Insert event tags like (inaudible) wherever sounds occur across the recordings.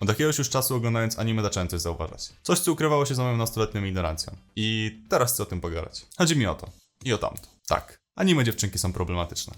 Od jakiegoś już czasu oglądając anime zacząłem coś zauważać. Coś, co ukrywało się za moją nastoletnią ignorancją. I teraz chcę o tym pogadać. Chodzi mi o to. I o tamto. Tak. Anime dziewczynki są problematyczne.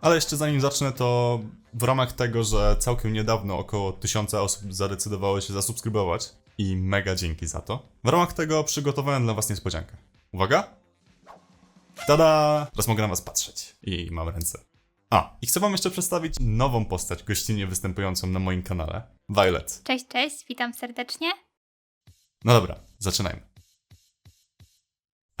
Ale jeszcze zanim zacznę, to w ramach tego, że całkiem niedawno około tysiąca osób zadecydowało się zasubskrybować i mega dzięki za to, w ramach tego przygotowałem dla was niespodziankę. Uwaga! Tada! Teraz mogę na was patrzeć. I mam ręce. A, i chcę wam jeszcze przedstawić nową postać gościnnie występującą na moim kanale. Violet. Cześć, cześć, witam serdecznie. No dobra, zaczynajmy.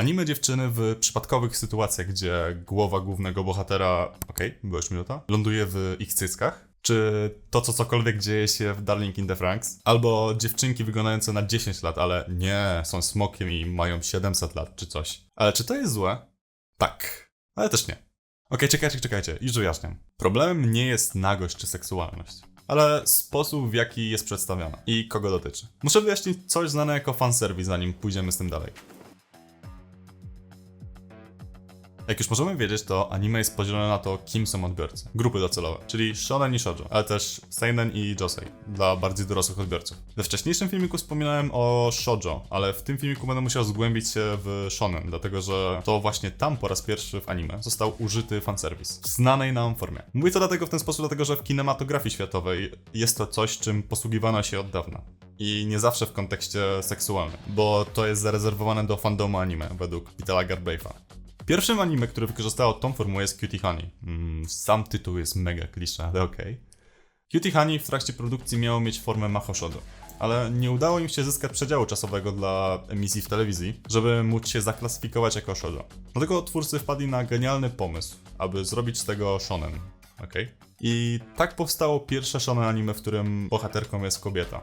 Anime dziewczyny w przypadkowych sytuacjach, gdzie głowa głównego bohatera, okej, była już minuta, ląduje w ich cyckach, czy to, co cokolwiek dzieje się w Darling in the Franks, albo dziewczynki wyglądające na 10 lat, ale nie, są smokiem i mają 700 lat, czy coś. Ale czy to jest złe? Tak, ale też nie. Okej, czekajcie, czekajcie, już wyjaśniam. Problemem nie jest nagość czy seksualność, ale sposób w jaki jest przedstawiona i kogo dotyczy. Muszę wyjaśnić coś znane jako fanservice, zanim pójdziemy z tym dalej. Jak już możemy wiedzieć, to anime jest podzielone na to, kim są odbiorcy. Grupy docelowe, czyli shonen i shoujo, ale też seinen i josei, dla bardziej dorosłych odbiorców. We wcześniejszym filmiku wspominałem o shoujo, ale w tym filmiku będę musiał zgłębić się w shonen, dlatego że to właśnie tam po raz pierwszy w anime został użyty fanserwis w znanej nam formie. Mówię to dlatego w ten sposób, dlatego że w kinematografii światowej jest to coś, czym posługiwano się od dawna. I nie zawsze w kontekście seksualnym, bo to jest zarezerwowane do fandomu anime, według Petera Garbave'a. Pierwszym anime, które wykorzystało tą formułę jest Cutie Honey. Mm, sam tytuł jest mega klisze, ale okej. Cutie Honey w trakcie produkcji miało mieć formę mahoshodo, ale nie udało im się zyskać przedziału czasowego dla emisji w telewizji, żeby móc się zaklasyfikować jako shoujo. Dlatego twórcy wpadli na genialny pomysł, aby zrobić z tego shonen. Okej? I tak powstało pierwsze shonen anime, w którym bohaterką jest kobieta.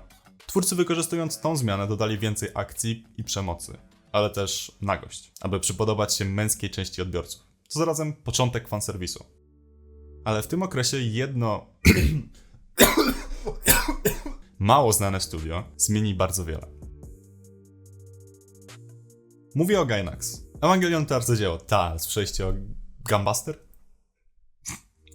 Twórcy wykorzystując tą zmianę dodali więcej akcji i przemocy, ale też nagość, aby przypodobać się męskiej części odbiorców. To zarazem początek fanserwisu. Ale w tym okresie jedno (coughs) mało znane studio zmieni bardzo wiele. Mówię o Gainax. Evangelion to arcydzieło. Ta, słyszeliście o Gambuster?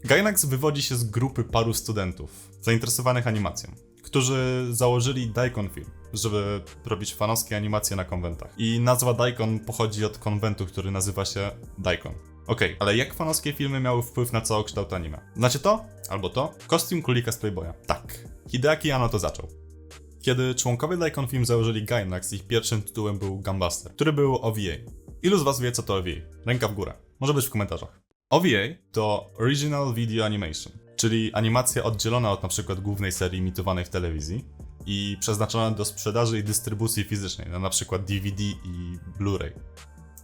Gainax wywodzi się z grupy paru studentów zainteresowanych animacją, którzy założyli Daikon Film, żeby robić fanowskie animacje na konwentach. I nazwa Daikon pochodzi od konwentu, który nazywa się Daikon. Okej, ale jak fanowskie filmy miały wpływ na całokształt anime? Znacie to? Albo to? Kostium królika z Playboya. Tak. Hideaki Anno to zaczął. Kiedy członkowie Daikon Film założyli Gainax, ich pierwszym tytułem był Gambuster, który był OVA. Ilu z was wie, co to OVA? Ręka w górę. Może być w komentarzach. OVA to Original Video Animation, czyli animacja oddzielona od np. głównej serii emitowanej w telewizji i przeznaczona do sprzedaży i dystrybucji fizycznej, na np. DVD i Blu-ray.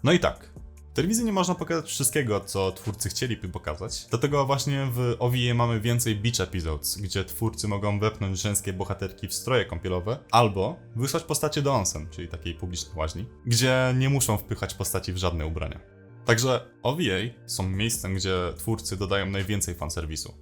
No i tak, w telewizji nie można pokazać wszystkiego, co twórcy chcieliby pokazać, dlatego właśnie w OVA mamy więcej beach episodes, gdzie twórcy mogą wepchnąć żeńskie bohaterki w stroje kąpielowe, albo wysłać postacie do onsen, czyli takiej publicznej łaźni, gdzie nie muszą wpychać postaci w żadne ubrania. Także OVA są miejscem, gdzie twórcy dodają najwięcej fanserwisu.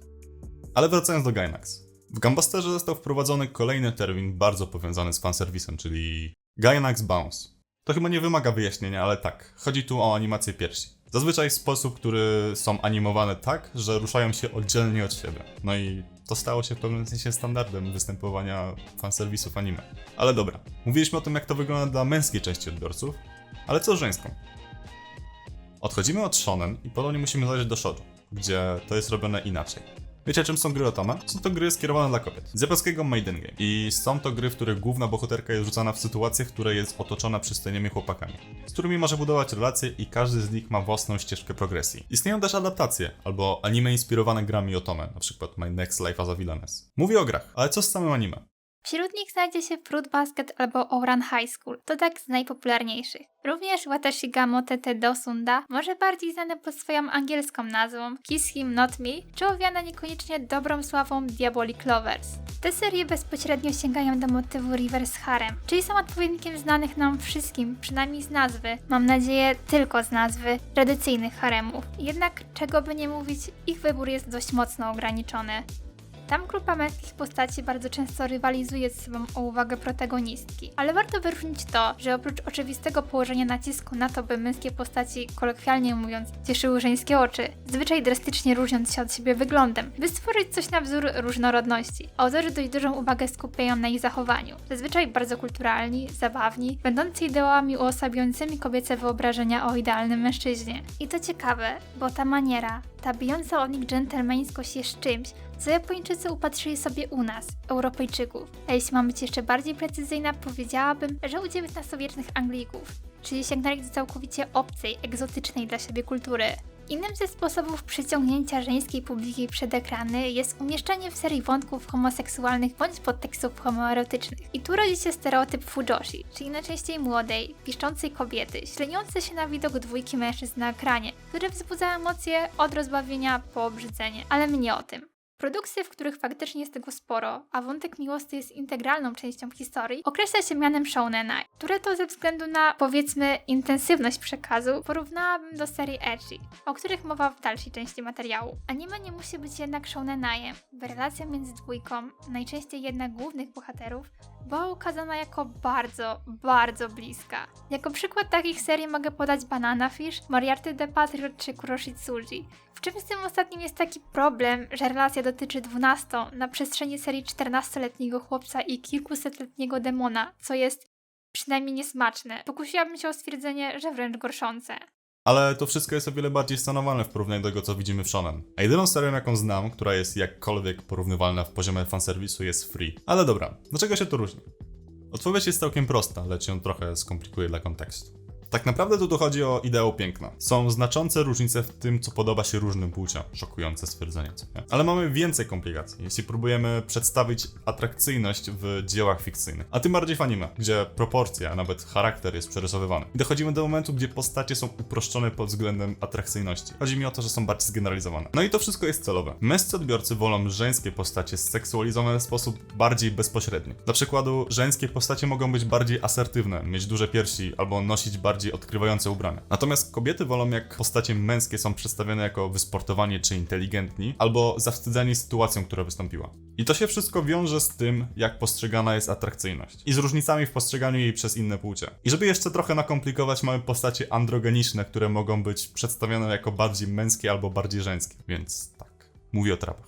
Ale wracając do Gainax. W Gambusterze został wprowadzony kolejny termin bardzo powiązany z fanserwisem, czyli Gainax Bounce. To chyba nie wymaga wyjaśnienia, ale tak, chodzi tu o animację piersi. Zazwyczaj w sposób, który są animowane tak, że ruszają się oddzielnie od siebie. No i to stało się w pewnym sensie standardem występowania fanserwisów anime. Ale dobra, mówiliśmy o tym jak to wygląda dla męskiej części odbiorców, ale co z żeńską? Odchodzimy od shonen i ponownie musimy zajrzeć do shoujo, gdzie to jest robione inaczej. Wiecie czym są gry Otome? Są to gry skierowane dla kobiet. Z japońskiego Maiden Game. I są to gry, w których główna bohaterka jest rzucana w sytuacjach, w której jest otoczona przystojnymi chłopakami, z którymi może budować relacje i każdy z nich ma własną ścieżkę progresji. Istnieją też adaptacje, albo anime inspirowane grami Otome, na przykład My Next Life as a Villainess. Mówię o grach, ale co z samym anime? Wśród nich znajdzie się Fruit Basket albo Ouran High School, to tak z najpopularniejszych. Również Watashi ga Motete Dosunda, może bardziej znane pod swoją angielską nazwą Kiss Him Not Me, czy owiane niekoniecznie dobrą sławą Diabolic Lovers. Te serie bezpośrednio sięgają do motywu reverse harem, czyli są odpowiednikiem znanych nam wszystkim, przynajmniej z nazwy, mam nadzieję tylko z nazwy, tradycyjnych haremów. Jednak czego by nie mówić, ich wybór jest dość mocno ograniczony. Tam grupa męskich postaci bardzo często rywalizuje ze sobą o uwagę protagonistki, ale warto wyróżnić to, że oprócz oczywistego położenia nacisku na to, by męskie postaci, kolokwialnie mówiąc, cieszyły żeńskie oczy, zwyczaj drastycznie różniąc się od siebie wyglądem, by stworzyć coś na wzór różnorodności. Autorzy dość dużą uwagę skupiają na ich zachowaniu, zazwyczaj bardzo kulturalni, zabawni, będący ideałami uosabiającymi kobiece wyobrażenia o idealnym mężczyźnie. I to ciekawe, bo ta maniera, ta bijąca od nich dżentelmeńskość jest czymś, co Japończycy upatrzyli sobie u nas, Europejczyków. A jeśli mam być jeszcze bardziej precyzyjna, powiedziałabym, że u XIX-wiecznych Anglików, czyli sięgnęli do całkowicie obcej, egzotycznej dla siebie kultury. Innym ze sposobów przyciągnięcia żeńskiej publiki przed ekrany jest umieszczenie w serii wątków homoseksualnych bądź podtekstów homoerotycznych. I tu rodzi się stereotyp fujoshi, czyli najczęściej młodej, piszczącej kobiety, śleniącej się na widok dwójki mężczyzn na ekranie, które wzbudza emocje od rozbawienia po obrzydzenie, ale mnie o tym. Produkcje, w których faktycznie jest tego sporo, a wątek miłosny jest integralną częścią historii, określa się mianem shounenai, które to ze względu na, powiedzmy, intensywność przekazu porównałabym do serii ecchi, o których mowa w dalszej części materiału. Anime nie musi być jednak shounenajem, by relacja między dwójką, najczęściej jednak głównych bohaterów, była ukazana jako bardzo, bardzo bliska. Jako przykład takich serii mogę podać Banana Fish, Moriarty the Patriot czy Kuroshitsuji. W czym z tym ostatnim jest taki problem, że relacja dotyczy 12 na przestrzeni serii 14-letniego chłopca i kilkusetletniego demona, co jest przynajmniej niesmaczne. Pokusiłabym się o stwierdzenie, że wręcz gorszące. Ale to wszystko jest o wiele bardziej stanowane w porównaniu do tego, co widzimy w Shonen. A jedyną serią, jaką znam, która jest jakkolwiek porównywalna w poziomie fanserwisu, jest Free. Ale dobra, dlaczego się to różni? Odpowiedź jest całkiem prosta, lecz ją trochę skomplikuję dla kontekstu. Tak naprawdę tu chodzi o ideał piękna. Są znaczące różnice w tym, co podoba się różnym płciom. Szokujące stwierdzenie, co nie? Ale mamy więcej komplikacji, jeśli próbujemy przedstawić atrakcyjność w dziełach fikcyjnych. A tym bardziej w anime, gdzie proporcja, a nawet charakter jest przerysowywany. I dochodzimy do momentu, gdzie postacie są uproszczone pod względem atrakcyjności. Chodzi mi o to, że są bardziej zgeneralizowane. No i to wszystko jest celowe. Męscy odbiorcy wolą żeńskie postacie zseksualizowane w sposób bardziej bezpośredni. Dla przykładu, żeńskie postacie mogą być bardziej asertywne, mieć duże piersi albo nosić bardziej odkrywające ubrania. Natomiast kobiety wolą, jak postacie męskie są przedstawione jako wysportowani czy inteligentni, albo zawstydzeni sytuacją, która wystąpiła. I to się wszystko wiąże z tym, jak postrzegana jest atrakcyjność. I z różnicami w postrzeganiu jej przez inne płcie. I żeby jeszcze trochę nakomplikować, mamy postacie androgeniczne, które mogą być przedstawione jako bardziej męskie albo bardziej żeńskie. Więc tak, mówię o trapach.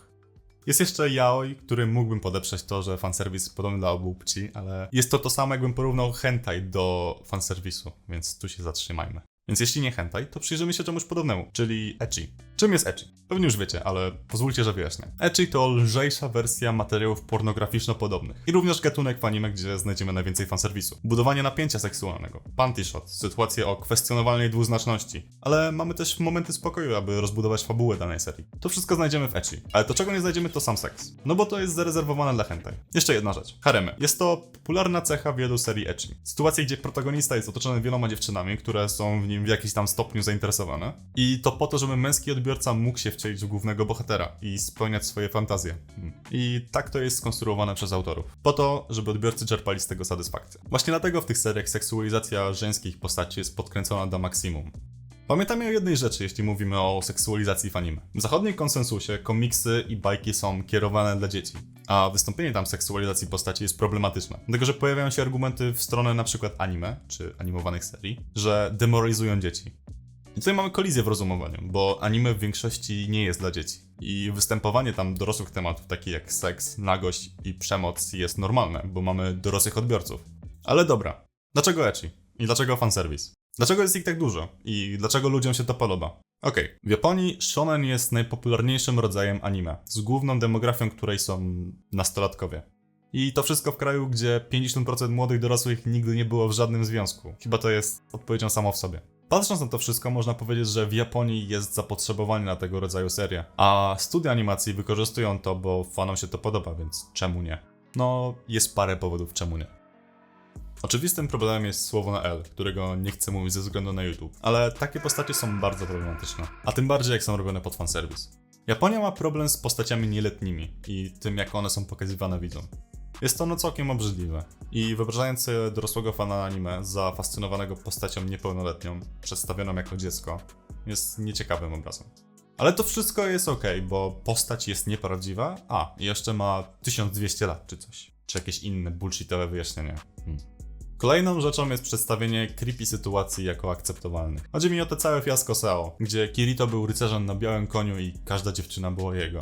Jest jeszcze yaoi, który mógłbym podeprzeć to, że fanserwis podobny dla obu płci, ale jest to to samo, jakbym porównał hentai do fanserwisu, więc tu się zatrzymajmy. Więc jeśli nie hentai, to przyjrzymy się czemuś podobnemu, czyli ecchi. Czym jest ecchi? Pewnie już wiecie, ale pozwólcie, że wyjaśnię. Ecchi to lżejsza wersja materiałów pornograficzno-podobnych i również gatunek w anime, gdzie znajdziemy najwięcej fanserwisu. Budowanie napięcia seksualnego, panty shot, sytuacje o kwestionowalnej dwuznaczności, ale mamy też momenty spokoju, aby rozbudować fabułę danej serii. To wszystko znajdziemy w ecchi, ale to czego nie znajdziemy to sam seks, no bo to jest zarezerwowane dla hentai. Jeszcze jedna rzecz, haremy. Jest to popularna cecha wielu serii ecchi. Sytuacje, gdzie protagonista jest otoczony wieloma dziewczynami, które są w nim w jakiś tam stopniu zainteresowane i to po to, żeby męski odbiorca mógł się wcielić w głównego bohatera i spełniać swoje fantazje. Hmm. I tak to jest skonstruowane przez autorów. Po to, żeby odbiorcy czerpali z tego satysfakcję. Właśnie dlatego w tych seriach seksualizacja żeńskich postaci jest podkręcona do maksimum. Pamiętajmy o jednej rzeczy, jeśli mówimy o seksualizacji w anime. W zachodnim konsensusie komiksy i bajki są kierowane dla dzieci, a wystąpienie tam seksualizacji postaci jest problematyczne. Dlatego, że pojawiają się argumenty w stronę na przykład anime, czy animowanych serii, że demoralizują dzieci. I tutaj mamy kolizję w rozumowaniu, bo anime w większości nie jest dla dzieci. I występowanie tam dorosłych tematów, takich jak seks, nagość i przemoc jest normalne, bo mamy dorosłych odbiorców. Ale dobra, dlaczego ecchi? I dlaczego fanserwis? Dlaczego jest ich tak dużo? I dlaczego ludziom się to podoba? Okej, w Japonii shonen jest najpopularniejszym rodzajem anime, z główną demografią której są nastolatkowie. I to wszystko w kraju, gdzie 50% młodych dorosłych nigdy nie było w żadnym związku. Chyba to jest odpowiedzią samo w sobie. Patrząc na to wszystko, można powiedzieć, że w Japonii jest zapotrzebowanie na tego rodzaju serię. A studia animacji wykorzystują to, bo fanom się to podoba, więc czemu nie? No, jest parę powodów czemu nie. Oczywistym problemem jest słowo na L, którego nie chcę mówić ze względu na YouTube, ale takie postacie są bardzo problematyczne, a tym bardziej jak są robione pod fanserwis. Japonia ma problem z postaciami nieletnimi i tym jak one są pokazywane widzom. Jest to no całkiem obrzydliwe i wyobrażając sobie dorosłego fana anime zafascynowanego postacią niepełnoletnią, przedstawioną jako dziecko, jest nieciekawym obrazem. Ale to wszystko jest ok, bo postać jest nieprawdziwa, a jeszcze ma 1200 lat czy coś. Czy jakieś inne bullshitowe wyjaśnienie. Hmm. Kolejną rzeczą jest przedstawienie creepy sytuacji jako akceptowalnych. Chodzi mi o te całe fiasko Sao, gdzie Kirito był rycerzem na białym koniu i każda dziewczyna była jego.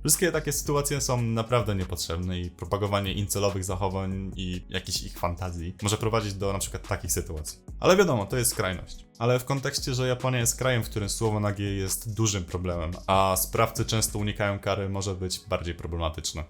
Wszystkie takie sytuacje są naprawdę niepotrzebne i propagowanie incelowych zachowań i jakichś ich fantazji może prowadzić do na przykład takich sytuacji. Ale wiadomo, to jest skrajność. Ale w kontekście, że Japonia jest krajem, w którym słowo nagie jest dużym problemem, a sprawcy często unikają kary, może być bardziej problematyczne.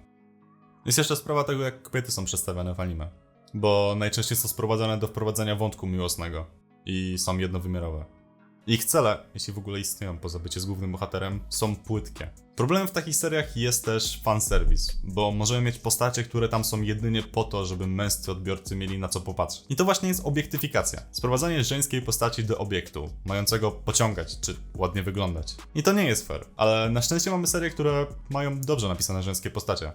Jest jeszcze sprawa tego, jak kobiety są przedstawiane w anime. Bo najczęściej są sprowadzane do wprowadzenia wątku miłosnego i są jednowymiarowe. Ich cele, jeśli w ogóle istnieją poza bycie z głównym bohaterem, są płytkie. Problemem w takich seriach jest też fanservice, bo możemy mieć postacie, które tam są jedynie po to, żeby męscy odbiorcy mieli na co popatrzeć. I to właśnie jest obiektyfikacja. Sprowadzanie żeńskiej postaci do obiektu, mającego pociągać czy ładnie wyglądać. I to nie jest fair, ale na szczęście mamy serie, które mają dobrze napisane żeńskie postacie.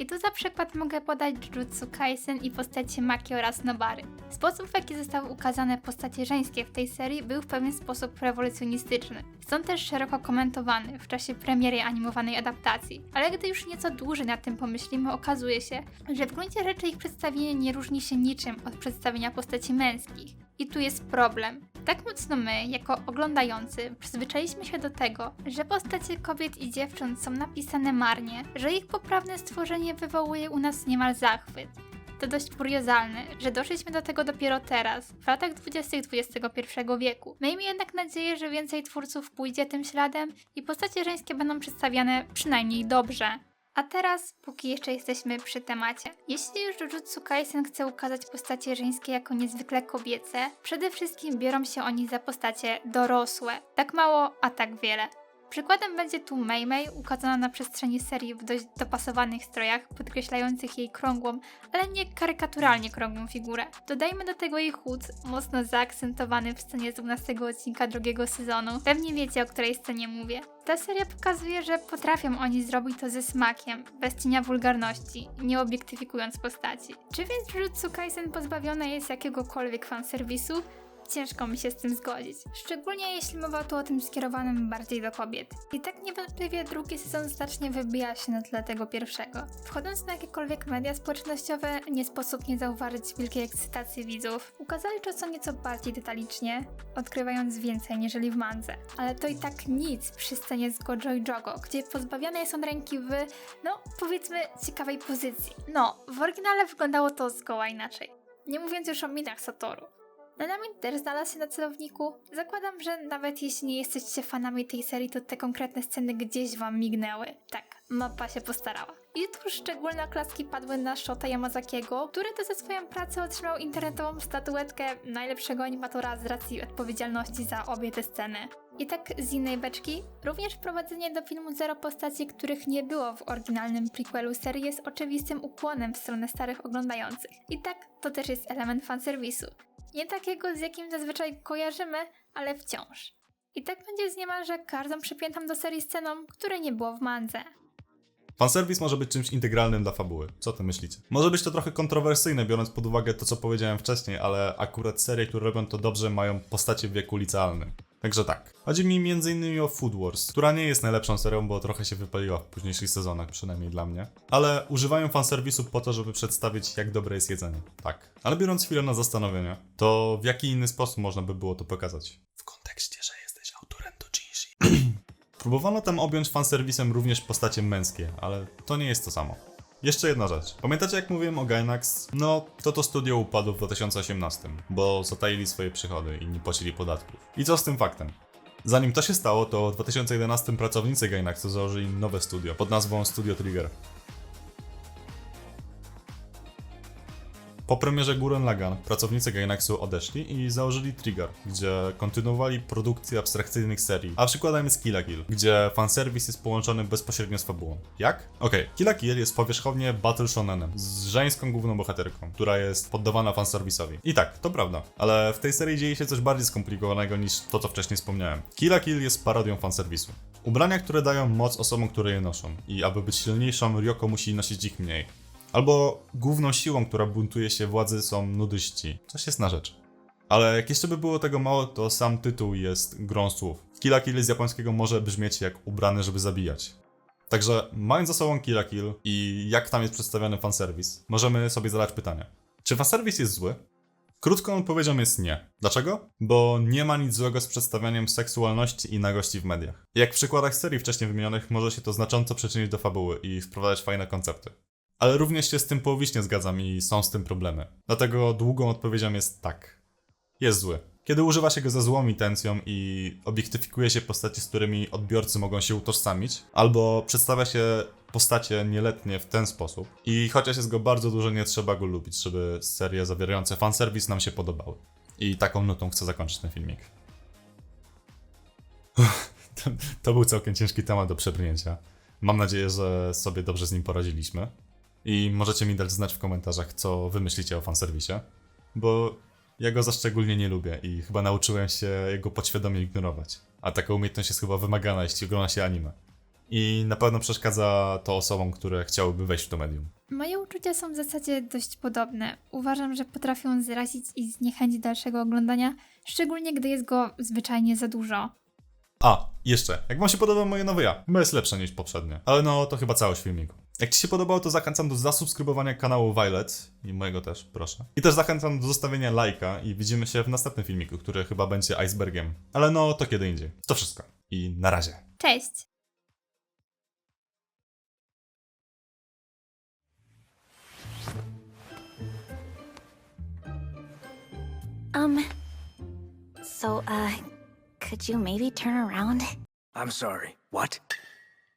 I tu za przykład mogę podać Jujutsu Kaisen i postacie Maki oraz Nobary. Sposób w jaki zostały ukazane postacie żeńskie w tej serii był w pewien sposób rewolucjonistyczny. Są też szeroko komentowany w czasie premiery animowanej adaptacji, ale gdy już nieco dłużej nad tym pomyślimy, okazuje się, że w gruncie rzeczy ich przedstawienie nie różni się niczym od przedstawienia postaci męskich. I tu jest problem. Tak mocno my, jako oglądający, przyzwyczailiśmy się do tego, że postacie kobiet i dziewcząt są napisane marnie, że ich poprawne stworzenie wywołuje u nas niemal zachwyt. To dość kuriozalne, że doszliśmy do tego dopiero teraz, w latach 20. XXI wieku. Miejmy jednak nadzieję, że więcej twórców pójdzie tym śladem i postacie żeńskie będą przedstawiane przynajmniej dobrze. A teraz, póki jeszcze jesteśmy przy temacie. Jeśli już Jujutsu Kaisen chce ukazać postacie żeńskie jako niezwykle kobiece, przede wszystkim biorą się oni za postacie dorosłe. Tak mało, a tak wiele. Przykładem będzie tu Mei Mei, ukazana na przestrzeni serii w dość dopasowanych strojach, podkreślających jej krągłą, ale nie karykaturalnie krągłą figurę. Dodajmy do tego jej chód, mocno zaakcentowany w scenie z 12 odcinka drugiego sezonu. Pewnie wiecie, o której scenie mówię. Ta seria pokazuje, że potrafią oni zrobić to ze smakiem, bez cienia wulgarności, nie obiektyfikując postaci. Czy więc Jujutsu Kaisen pozbawione jest jakiegokolwiek fanserwisu? Ciężko mi się z tym zgodzić. Szczególnie jeśli mowa tu o tym skierowanym bardziej do kobiet. I tak niewątpliwie drugi sezon znacznie wybija się na tle tego pierwszego. Wchodząc na jakiekolwiek media społecznościowe, nie sposób nie zauważyć wielkiej ekscytacji widzów. Ukazali to co nieco bardziej detalicznie, odkrywając więcej niżeli w mandze. Ale to i tak nic przy scenie z Gojo i Jogo, gdzie pozbawione są ręki w, no powiedzmy, ciekawej pozycji. No, w oryginale wyglądało to zgoła inaczej. Nie mówiąc już o minach Satoru. Nanami też znalazł się na celowniku. Zakładam, że nawet jeśli nie jesteście fanami tej serii, to te konkretne sceny gdzieś wam mignęły. Tak, mapa się postarała. I tu szczególne oklaski padły na Shota Yamazakiego, który to za swoją pracę otrzymał internetową statuetkę najlepszego animatora z racji odpowiedzialności za obie te sceny. I tak z innej beczki, również wprowadzenie do filmu zero postaci, których nie było w oryginalnym prequelu serii jest oczywistym ukłonem w stronę starych oglądających. I tak to też jest element fanserwisu. Nie takiego, z jakim zazwyczaj kojarzymy, ale wciąż. I tak będzie z niemalże każdą przypiętą do serii sceną, której nie było w mandze. Fanserwis może być czymś integralnym dla fabuły. Co ty myślicie? Może być to trochę kontrowersyjne, biorąc pod uwagę to, co powiedziałem wcześniej, ale akurat serie, które robią to dobrze, mają postacie w wieku licealnym. Także tak. Chodzi mi m.in. o Food Wars, która nie jest najlepszą serią, bo trochę się wypaliła w późniejszych sezonach, przynajmniej dla mnie. Ale używają fanserwisu po to, żeby przedstawić, jak dobre jest jedzenie. Tak. Ale biorąc chwilę na zastanowienie, to w jaki inny sposób można by było to pokazać? W kontekście, Próbowano tam objąć fanserwisem również postacie męskie, ale to nie jest to samo. Jeszcze jedna rzecz. Pamiętacie jak mówiłem o Gainax? No, to to studio upadło w 2018, bo zataili swoje przychody i nie płacili podatków. I co z tym faktem? Zanim to się stało, to w 2011 pracownicy Gainaxu założyli nowe studio pod nazwą Studio Trigger. Po premierze Gurren Lagann pracownicy Gainaxu odeszli i założyli Trigger, gdzie kontynuowali produkcję abstrakcyjnych serii, a przykładem jest Kill Kill, gdzie fanserwis jest połączony bezpośrednio z fabułą. Jak? Okej, Kill la Kill jest powierzchownie battle shonenem z żeńską główną bohaterką, która jest poddawana fanserwisowi. I tak, to prawda, ale w tej serii dzieje się coś bardziej skomplikowanego niż to, co wcześniej wspomniałem. Kill Kill jest parodią fanserwisu. Ubrania, które dają moc osobom, które je noszą i aby być silniejszą, Ryoko musi nosić ich mniej. Albo główną siłą, która buntuje się władzy są nudyści. Coś jest na rzecz. Ale jak jeszcze by było tego mało, to sam tytuł jest grą słów. Kill Kill z japońskiego może brzmieć jak ubrany, żeby zabijać. Także mając za sobą Kill Kill i jak tam jest przedstawiony fanserwis, możemy sobie zadać pytanie. Czy fanserwis jest zły? Krótką odpowiedzią jest nie. Dlaczego? Bo nie ma nic złego z przedstawianiem seksualności i nagości w mediach. Jak w przykładach serii wcześniej wymienionych, może się to znacząco przyczynić do fabuły i wprowadzać fajne koncepty. Ale również się z tym połowicznie zgadzam i są z tym problemy. Dlatego długą odpowiedzią jest tak. Jest zły. Kiedy używa się go ze złą intencją i obiektyfikuje się postaci, z którymi odbiorcy mogą się utożsamić, albo przedstawia się postacie nieletnie w ten sposób. I chociaż jest go bardzo dużo, nie trzeba go lubić, żeby serie zawierające fanserwis nam się podobały. I taką nutą chcę zakończyć ten filmik. to, to był całkiem ciężki temat do przebrnięcia. Mam nadzieję, że sobie dobrze z nim poradziliśmy. I możecie mi dać znać w komentarzach, co wy myślicie o fanserwisie. Bo ja go za szczególnie nie lubię i chyba nauczyłem się jego podświadomie ignorować. A taka umiejętność jest chyba wymagana, jeśli ogląda się anime. I na pewno przeszkadza to osobom, które chciałyby wejść w to medium. Moje uczucia są w zasadzie dość podobne. Uważam, że potrafią zrazić i zniechęcić dalszego oglądania, szczególnie gdy jest go zwyczajnie za dużo. A, jeszcze, jak wam się podoba moje nowe ja? Bo jest lepsze niż poprzednie. Ale no, to chyba całość filmiku. Jak ci się podobało, to zachęcam do zasubskrybowania kanału Violet i mojego też, proszę. I też zachęcam do zostawienia lajka i widzimy się w następnym filmiku, który chyba będzie icebergiem. Ale no, to kiedy indziej. To wszystko. I na razie. Cześć! Um, so, uh, could you maybe turn around? I'm sorry. What?